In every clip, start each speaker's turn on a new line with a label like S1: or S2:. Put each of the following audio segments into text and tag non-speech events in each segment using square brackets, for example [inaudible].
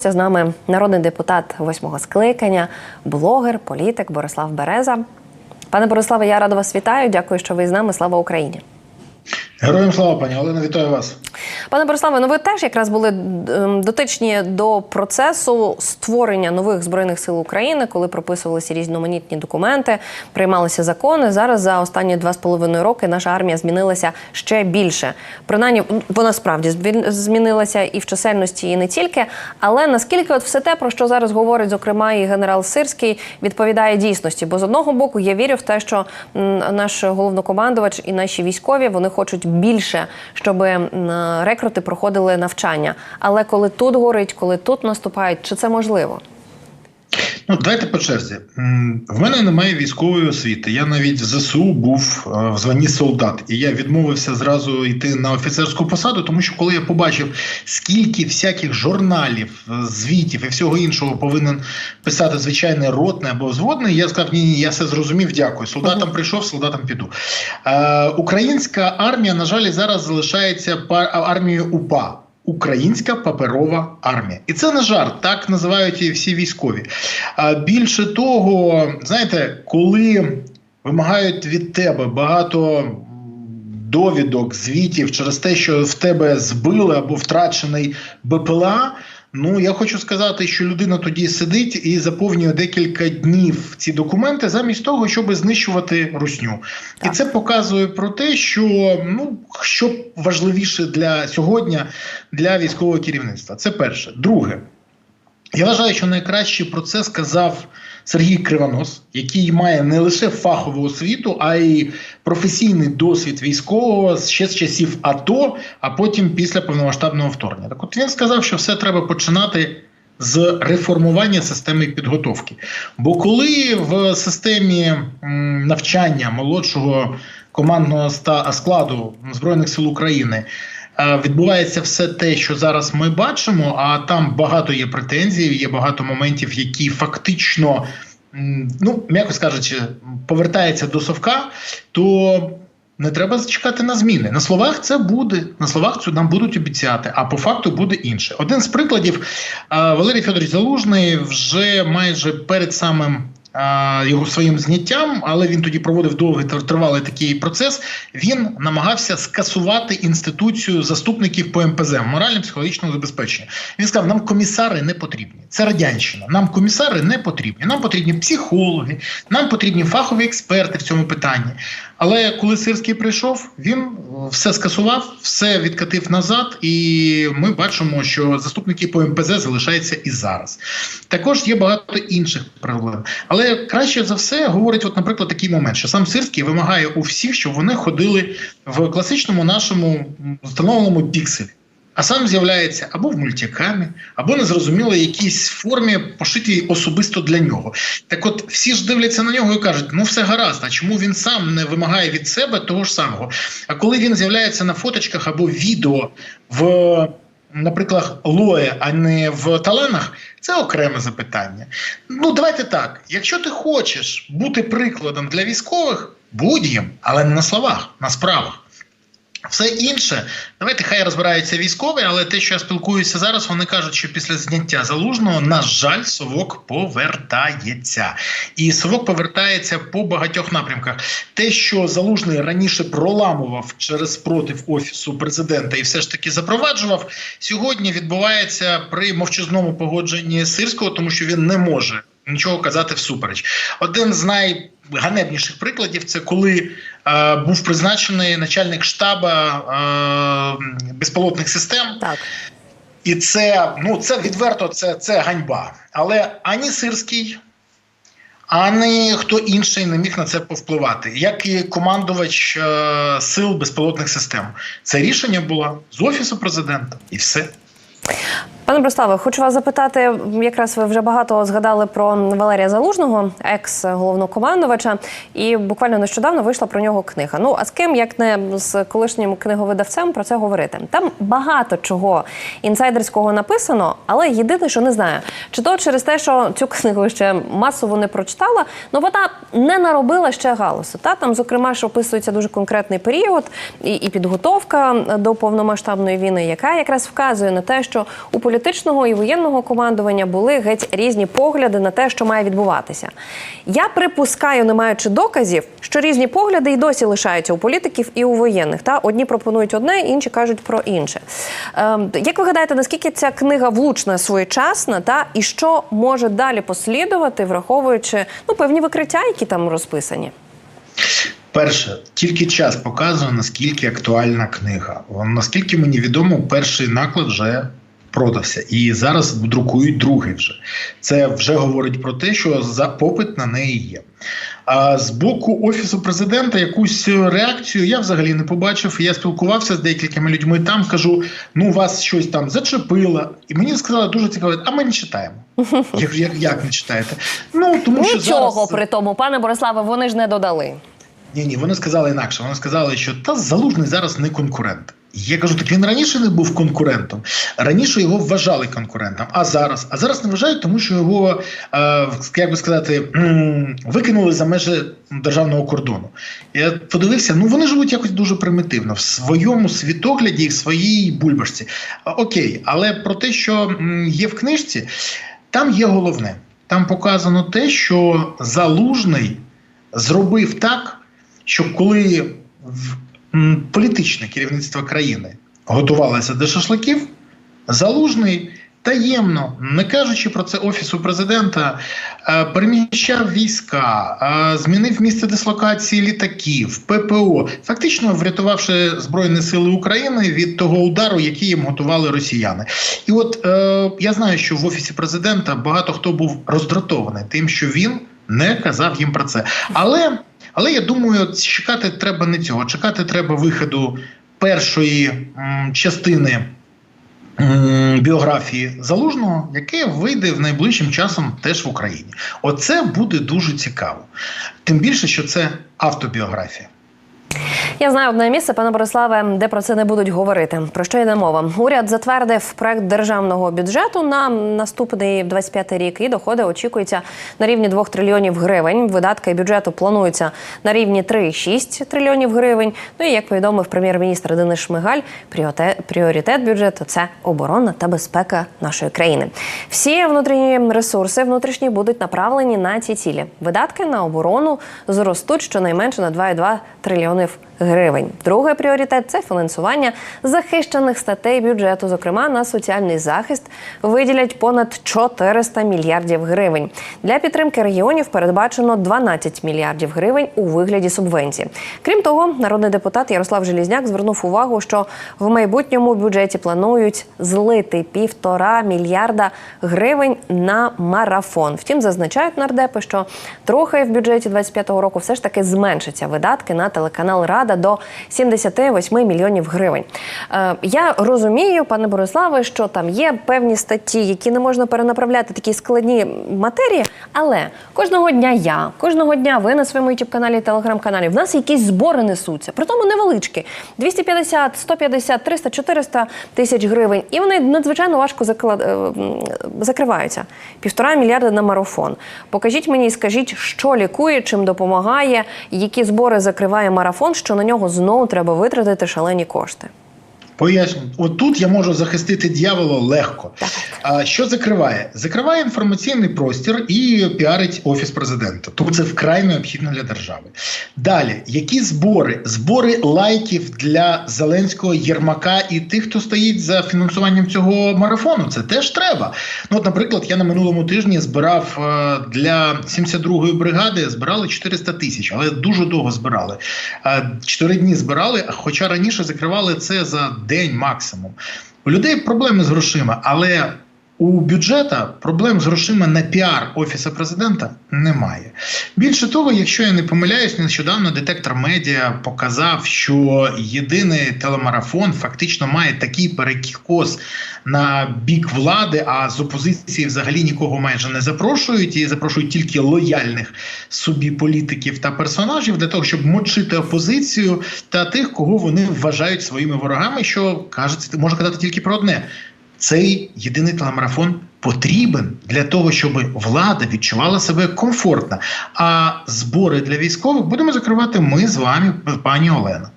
S1: Це з нами народний депутат восьмого скликання, блогер, політик Борислав Береза. Пане Бориславе, я рада вас вітаю. Дякую, що ви з нами. Слава Україні.
S2: Героям слава пані Олена, вітаю вас.
S1: Пане Бориславе, ну ви теж якраз були дотичні до процесу створення нових збройних сил України, коли прописувалися різноманітні документи, приймалися закони. Зараз за останні два з половиною роки наша армія змінилася ще більше. Принаймні, вона справді змінилася і в чисельності, і не тільки. Але наскільки от все те, про що зараз говорить, зокрема, і генерал Сирський, відповідає дійсності? Бо з одного боку я вірю в те, що наш головнокомандувач і наші військові вони хочуть більше, щоб рекрути проходили навчання. Але коли тут горить, коли тут наступають, чи це можливо?
S2: Ну, давайте по черзі. В мене немає військової освіти. Я навіть в ЗСУ був е, в званні солдат, і я відмовився зразу йти на офіцерську посаду, тому що коли я побачив, скільки всяких журналів, е, звітів і всього іншого повинен писати звичайний ротний або взводний, я сказав: ні, ні, я все зрозумів. Дякую. Солдатам прийшов, солдатам піду. Е, українська армія, на жаль, зараз залишається армією УПА. Українська паперова армія, і це не жарт, так називають її всі військові. А більше того, знаєте, коли вимагають від тебе багато довідок, звітів через те, що в тебе збили або втрачений БПЛА. Ну я хочу сказати, що людина тоді сидить і заповнює декілька днів ці документи, замість того, щоб знищувати русню. І це показує про те, що ну що важливіше для сьогодні для військового керівництва. Це перше. Друге, я вважаю, що найкраще про це сказав Сергій Кривонос, який має не лише фахову освіту, а й професійний досвід військового ще з часів АТО, а потім після повномасштабного вторгнення. Так от він сказав, що все треба починати. З реформування системи підготовки. Бо коли в системі навчання молодшого командного складу Збройних сил України відбувається все те, що зараз ми бачимо, а там багато є претензій, є багато моментів, які фактично, ну м'яко скажучи, повертаються до совка, то не треба чекати на зміни. На словах це буде, на словах це нам будуть обіцяти, а по факту буде інше. Один з прикладів е, Валерій Федорович Залужний вже майже перед самим. Його своїм зняттям, але він тоді проводив довгий тривалий такий процес. Він намагався скасувати інституцію заступників по МПЗ морально-психологічного забезпечення. Він сказав: нам комісари не потрібні. Це радянщина. Нам комісари не потрібні. Нам потрібні психологи, нам потрібні фахові експерти в цьому питанні. Але коли Сирський прийшов, він е, все скасував, все відкатив назад, і ми бачимо, що заступники по МПЗ залишаються і зараз. Також є багато інших проблем. Але краще за все говорить, от, наприклад, такий момент, що сам Сирський вимагає у всіх, щоб вони ходили в класичному нашому встановленому пікселі. А сам з'являється або в мультикамі, або незрозуміло якійсь формі, пошитій особисто для нього. Так от всі ж дивляться на нього і кажуть: ну все гаразд, а чому він сам не вимагає від себе того ж самого? А коли він з'являється на фоточках або відео в, наприклад, Лое, а не в таланах, це окреме запитання. Ну, давайте так: якщо ти хочеш бути прикладом для військових, будь їм, але не на словах, на справах. Все інше, давайте хай розбираються військові, але те, що я спілкуюся зараз, вони кажуть, що після зняття залужного, на жаль, совок повертається, і совок повертається по багатьох напрямках. Те, що залужний раніше проламував через спротив офісу президента і все ж таки запроваджував, сьогодні відбувається при мовчазному погодженні сирського, тому що він не може нічого казати всупереч. Один з най ганебніших прикладів це коли е, був призначений начальник штаба е, безпілотних систем,
S1: Так.
S2: і це ну це відверто це, це ганьба. Але ані Сирський, ані хто інший не міг на це повпливати, як і командувач е, сил безпілотних систем. Це рішення було з офісу президента, і все.
S1: Пане Бориславе, хочу вас запитати. Якраз ви вже багато згадали про Валерія Залужного, екс головнокомандувача, і буквально нещодавно вийшла про нього книга. Ну а з ким, як не з колишнім книговидавцем, про це говорити? Там багато чого інсайдерського написано, але єдине, що не знаю, чи то через те, що цю книгу ще масово не прочитала, ну вона не наробила ще галасу. Та там, зокрема, що описується дуже конкретний період і, і підготовка до повномасштабної війни, яка якраз вказує на те, що що у політичного і воєнного командування були геть різні погляди на те, що має відбуватися. Я припускаю, не маючи доказів, що різні погляди і досі лишаються у політиків і у воєнних. Та одні пропонують одне, інші кажуть про інше. Ем, як ви гадаєте, наскільки ця книга влучна, своєчасна, та і що може далі послідувати, враховуючи ну певні викриття, які там розписані?
S2: Перше, тільки час показує, наскільки актуальна книга. Наскільки мені відомо, перший наклад вже продався, і зараз друкують другий вже. Це вже говорить про те, що за попит на неї є. А з боку офісу президента якусь реакцію я взагалі не побачив. Я спілкувався з деякими людьми. Там кажу: ну вас щось там зачепило, і мені сказали дуже цікаво. А ми не читаємо. [laughs] Як, як, як не читаєте? Ну тому що
S1: Нічого
S2: зараз...
S1: при тому, пане Бориславе, вони ж не додали.
S2: Ні, ні, вони сказали інакше. Вони сказали, що та залужний зараз не конкурент. Я кажу, так він раніше не був конкурентом. Раніше його вважали конкурентом. А зараз, а зараз не вважають, тому що його, е, як би сказати, викинули за межі державного кордону. Я подивився, ну вони живуть якось дуже примітивно в своєму світогляді і в своїй бульбашці. Окей, але про те, що є в книжці, там є головне. Там показано те, що залужний зробив так що коли політичне керівництво країни готувалося до шашликів, залужний таємно, не кажучи про це офісу президента, е, переміщав війська, е, змінив місце дислокації літаків, ППО, фактично врятувавши Збройні Сили України від того удару, який їм готували росіяни. І от е, я знаю, що в офісі президента багато хто був роздратований тим, що він не казав їм про це. Але але я думаю, чекати треба не цього. Чекати треба виходу першої м, частини м, біографії залужного, яке вийде в найближчим часом теж в Україні. Оце буде дуже цікаво. Тим більше, що це автобіографія.
S1: Я знаю одне місце, пане Бориславе, де про це не будуть говорити. Про що йде мова? Уряд затвердив проект державного бюджету на наступний 25 рік, і доходи очікуються на рівні 2 трильйонів гривень. Видатки бюджету плануються на рівні 3,6 трильйонів гривень. Ну і як повідомив прем'єр-міністр Денис Шмигаль, пріоритет бюджету це оборона та безпека нашої країни. Всі внутрішні ресурси внутрішні будуть направлені на ці цілі. Видатки на оборону зростуть щонайменше на 2,2 трильйонів гривень. Другий пріоритет це фінансування захищених статей бюджету, зокрема на соціальний захист, виділять понад 400 мільярдів гривень. Для підтримки регіонів передбачено 12 мільярдів гривень у вигляді субвенцій. Крім того, народний депутат Ярослав Желізняк звернув увагу, що в майбутньому бюджеті планують злити півтора мільярда гривень на марафон. Втім, зазначають нардепи, що трохи в бюджеті 25-го року все ж таки зменшаться видатки на телеканал Рада до 78 мільйонів гривень. Е, я розумію, пане Бориславе, що там є певні статті, які не можна перенаправляти такі складні матерії. Але кожного дня я, кожного дня ви на своєму youtube каналі, телеграм-каналі, в нас якісь збори несуться, при тому невеличкі: 250, 150, 300, 400 тисяч гривень. І вони надзвичайно важко заклад... е, закриваються. Півтора мільярда на марафон. Покажіть мені і скажіть, що лікує, чим допомагає, які збори закриває марафон, що на нього знову треба витратити шалені кошти.
S2: Поясню, от тут я можу захистити дьявола легко. А що закриває? Закриває інформаційний простір і піарить офіс президента. Тому це вкрай необхідно для держави. Далі, які збори? Збори лайків для Зеленського Єрмака і тих, хто стоїть за фінансуванням цього марафону. Це теж треба. Ну, от, наприклад, я на минулому тижні збирав е, для 72-ї бригади збирали 400 тисяч, але дуже довго збирали. Е, Чотири дні збирали, хоча раніше закривали це за день максимум. У людей проблеми з грошима, але у бюджета проблем з грошима на піар офісу президента немає. Більше того, якщо я не помиляюсь, нещодавно детектор медіа показав, що єдиний телемарафон фактично має такий перекос на бік влади, а з опозиції взагалі нікого майже не запрошують і запрошують тільки лояльних собі політиків та персонажів для того, щоб мочити опозицію та тих, кого вони вважають своїми ворогами, що кажеться, може казати тільки про одне. Цей єдиний телемарафон потрібен для того, щоб влада відчувала себе комфортно. А збори для військових будемо закривати ми з вами, пані Олена.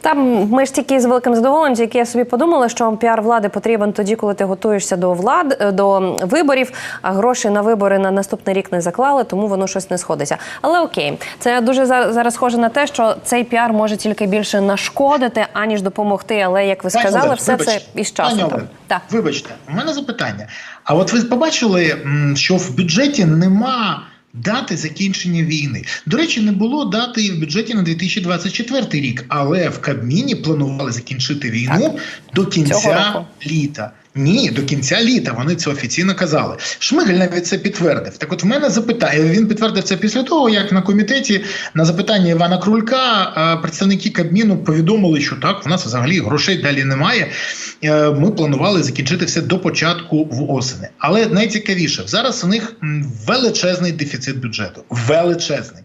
S1: Там ми ж тільки з великим задоволенням, тільки я собі подумала, що піар влади потрібен тоді, коли ти готуєшся до влад до виборів, а гроші на вибори на наступний рік не заклали, тому воно щось не сходиться. Але окей, це дуже за- зараз схоже на те, що цей піар може тільки більше нашкодити, аніж допомогти. Але як ви
S2: Пані
S1: сказали,
S2: Олено,
S1: все
S2: вибачте.
S1: це із часом. Так.
S2: Вибачте, у мене запитання. А от ви побачили, що в бюджеті нема дати закінчення війни. До речі, не було дати і в бюджеті на 2024 рік, але в Кабміні планували закінчити війну до кінця літа. Ні, до кінця літа вони це офіційно казали. Шмигаль навіть це підтвердив. Так, от в мене запитання. Він підтвердив це після того, як на комітеті на запитання Івана Крулька е, представники Кабміну повідомили, що так, в нас взагалі грошей далі немає. Е, Ми планували закінчити все до початку в осені. Але найцікавіше, зараз у них величезний дефіцит бюджету. Величезний.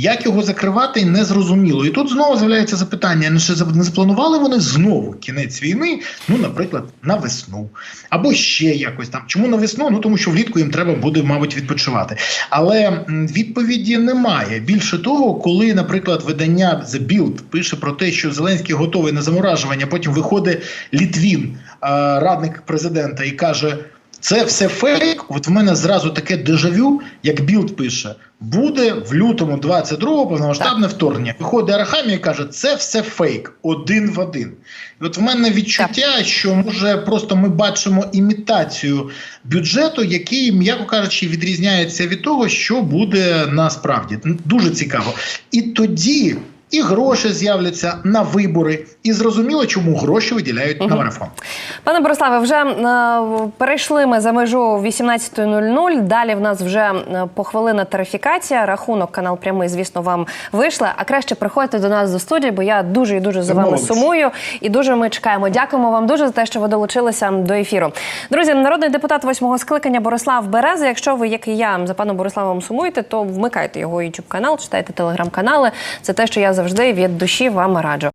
S2: Як його закривати, не зрозуміло. І тут знову з'являється запитання: не чи не запланували вони знову кінець війни, ну, наприклад, на весну, або ще якось там. Чому на весну? Ну тому що влітку їм треба буде, мабуть, відпочивати. Але відповіді немає. Більше того, коли, наприклад, видання The Bild пише про те, що Зеленський готовий на заморажування, потім виходить Літвін, е, радник президента, і каже. Це все фейк. От в мене зразу таке дежавю, як Білд пише, буде в лютому 22-го повномасштабне вторгнення. Виходить Арахамія і каже, це все фейк, один в один. І от в мене відчуття, що може просто ми бачимо імітацію бюджету, який, м'яко кажучи, відрізняється від того, що буде насправді. Дуже цікаво. І тоді. І гроші з'являться на вибори, і зрозуміло, чому гроші виділяють на марафон.
S1: Пане Бориславе, вже е, перейшли ми за межу 18.00. Далі в нас вже е, похвилина тарифікація. Рахунок канал прямий, звісно, вам вийшла. А краще приходьте до нас до студії, бо я дуже і дуже за вами сумую і дуже ми чекаємо. Дякуємо вам дуже за те, що ви долучилися до ефіру. Друзі, народний депутат восьмого скликання Борислав Береза. Якщо ви, як і я, за паном Бориславом сумуєте, то вмикайте його YouTube канал, читайте телеграм-канали. Це те, що я завжди від душі вам раджу.